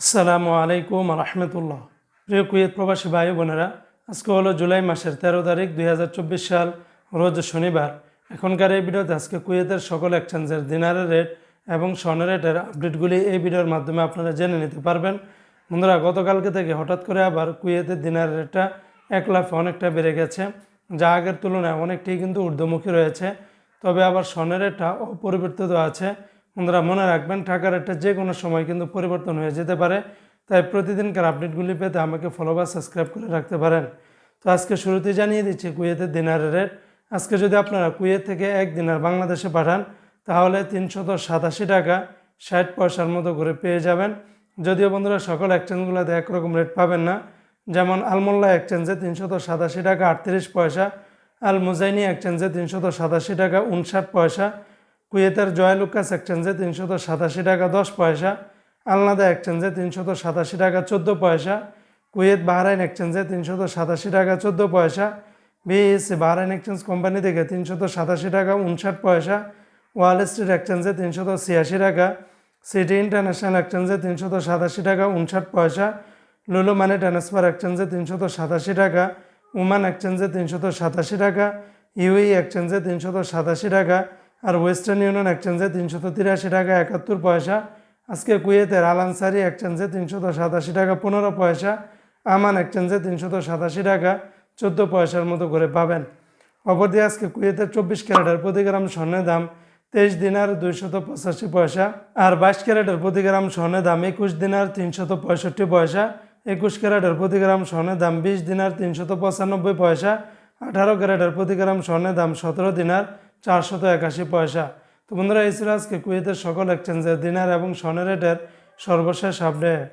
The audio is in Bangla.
আসসালামু আলাইকুম রহমতুল্লাহ প্রিয় কুয়েত প্রবাসী ভাই বোনেরা, আজকে হলো জুলাই মাসের তেরো তারিখ দুই হাজার চব্বিশ সাল, রোজ শনিবার। এখনকার এই ভিডিওতে আজকে কুয়েতের সকল এক্সচেঞ্জের দিনারের রেট এবং স্বর্ণের রেটের আপডেটগুলি এই ভিডিওর মাধ্যমে আপনারা জেনে নিতে পারবেন। বন্ধুরা, গতকালকে থেকে হঠাৎ করে আবার কুয়েতের দিনারের রেটটা এক লাফে অনেকটা বেড়ে গেছে, যা আগের তুলনায় অনেকটাই কিন্তু ঊর্ধ্বমুখী রয়েছে। তবে আবার স্বর্ণের রেটটা অপরিবর্তিত আছে বন্ধুরা, মনে রাখবেন টাকা রেটটা যে কোনো সময় কিন্তু পরিবর্তন হয়ে যেতে পারে। তাই প্রতিদিনকার আপডেটগুলি পেতে আমাকে ফলো বা সাবস্ক্রাইব করে রাখতে পারেন। তো আজকে শুরুতেই জানিয়ে দিচ্ছি কুয়েতের দিনারের রেট আজকে যদি আপনারা কুয়েত থেকে এক দিনার বাংলাদেশে পাঠান, তাহলে তিনশত সাতাশি টাকা ষাট পয়সার মতো করে পেয়ে যাবেন। যদিও বন্ধুরা, সকল এক্সচেঞ্জগুলোতে একরকম রেট পাবেন না। যেমন আলমোল্লা এক্সচেঞ্জে তিনশত সাতাশি টাকা আটত্রিশ পয়সা আল মুজাইনি এক্সচেঞ্জে তিনশত সাতাশি টাকা উনষাট পয়সা কুয়েতের জয়ালুকাস এক্সচেঞ্জে তিনশত সাতাশি টাকা দশ পয়সা, আলনাদা এক্সচেঞ্জে তিনশত সাতাশি টাকা চোদ্দ পয়সা, কুয়েত বাহরাইন এক্সচেঞ্জে তিনশত সাতাশি টাকা চোদ্দ পয়সা, বিএসসি বাহরাইন এক্সচেঞ্জ কোম্পানি থেকে তিনশত সাতাশি টাকা উনষাট পয়সা, ওয়াল স্ট্রিট এক্সচেঞ্জে তিনশত ছিয়াশি টাকা, সিটি ইন্টারন্যাশনাল এক্সচেঞ্জে তিনশত সাতাশি টাকা উনষাট পয়সা, লুলু মানি ট্রান্সফার এক্সচেঞ্জে তিনশত সাতাশি টাকা, উমান এক্সচেঞ্জে তিনশত সাতাশি টাকা ইউই এক্সচেঞ্জে তিনশত সাতাশি টাকা আর ওয়েস্টার্ন ইউনিয়ন এক্সচেঞ্জে তিনশত তিরাশি টাকা একাত্তর পয়সা। আজকে কুয়েতের আল আনসারি এক্সচেঞ্জে তিনশত সাতাশি টাকা পনেরো পয়সা। আমান এক্সচেঞ্জে তিনশত সাতাশি টাকা চোদ্দ পয়সার মতো করে পাবেন। অপরদিকে আজকে কুয়েতের চব্বিশ ক্যারেটের প্রতি গ্রাম স্বর্ণের দাম তেইশ দিনার দুইশত পঁচাশি পয়সা আর বাইশ ক্যারেটের প্রতি গ্রাম স্বর্ণের দাম একুশ দিনার তিনশত পঁয়ষট্টি পয়সা। একুশ ক্যারেটের প্রতি গ্রাম স্বর্ণের দাম বিশ দিনার তিনশত পঁচানব্বই পয়সা। আঠারো ক্যারেটের প্রতি গ্রাম স্বর্ণের দাম সতেরো দিনার চারশত একাশি পয়সা। তো বন্ধুরা, এই ছিল আজকে কুয়েতের সকল এক্সচেঞ্জের দিনার এবং স্বর্ণের রেটের সর্বশেষ আপডেট